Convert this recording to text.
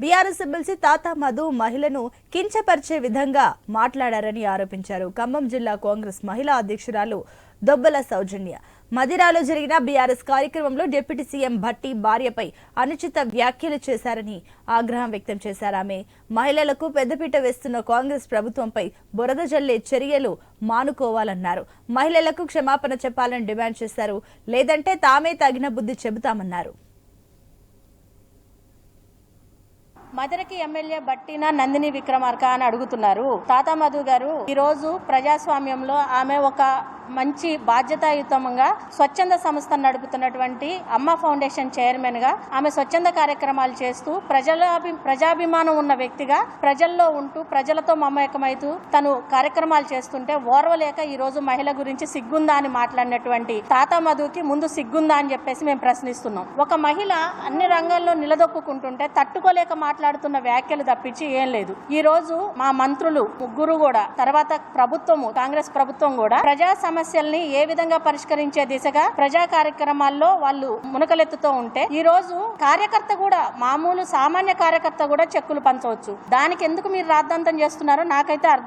BRS MLC తాత మధు మహిళను కించపరిచే విధంగా మాట్లాడారని ఆరోపించారు. ఖమ్మం జిల్లా కాంగ్రెస్ మహిళా అధ్యక్షురాలు దొబ్బల సౌజన్య. మదిరాలో జరిగిన బీఆర్ఎస్ కార్యక్రమంలో డిప్యూటీ సీఎం భట్టి భార్యపై అనుచిత వ్యాఖ్యలు చేశారని ఆగ్రహం వ్యక్తం చేశారు ఆమె. మహిళలకు పెద్దపీట వేస్తున్న కాంగ్రెస్ ప్రభుత్వంపై బురద జల్లే చర్యలు మానుకోవాలన్నారు. మహిళలకు క్షమాపణ చెప్పాలని డిమాండ్ చేశారు. లేదంటే తామే తగిన బుద్ధి చెబుతామన్నారు. మదరకి ఎమ్మెల్యే బట్టిన నందిని విక్రమార్క అని అడుగుతున్నారు. తాతా మధు గారు ఈ రోజు ప్రజాస్వామ్యంలో ఆమె ఒక మంచి బాధ్యతాయుతంగా స్వచ్ఛంద సంస్థను నడుపుతున్నటువంటి అమ్మ ఫౌండేషన్ చైర్మన్గా ఆమె స్వచ్ఛంద కార్యక్రమాలు చేస్తూ ప్రజల ప్రజాభిమానం ఉన్న వ్యక్తిగా ప్రజల్లో ఉంటూ ప్రజలతో మమేకమైతూ తను కార్యక్రమాలు చేస్తుంటే ఓర్వలేక ఈ రోజు మహిళ గురించి సిగ్గుందా అని మాట్లాడినటువంటి తాత మధుకి ముందు సిగ్గుందా అని చెప్పేసి మేము ప్రశ్నిస్తున్నాం. ఒక మహిళ అన్ని రంగాల్లో నిలదొక్కుంటుంటే తట్టుకోలేక మాట్లాడుతున్న వ్యాఖ్యలు తప్పించి ఏం లేదు. ఈ రోజు మా మంత్రులు ముగ్గురు కూడా తర్వాత ప్రభుత్వము కాంగ్రెస్ ప్రభుత్వం కూడా ప్రజా సమస్యల్ని ఏ విధంగా పరిష్కరించే దిశగా ప్రజా కార్యక్రమాల్లో వాళ్ళు మునకలెత్తుతూ ఉంటే ఈ రోజు కార్యకర్త కూడా మామూలు సామాన్య కార్యకర్త కూడా చెక్కులు పంచవచ్చు. దానికి ఎందుకు మీరు రాద్ధాంతం చేస్తున్నారో నాకైతే అర్థం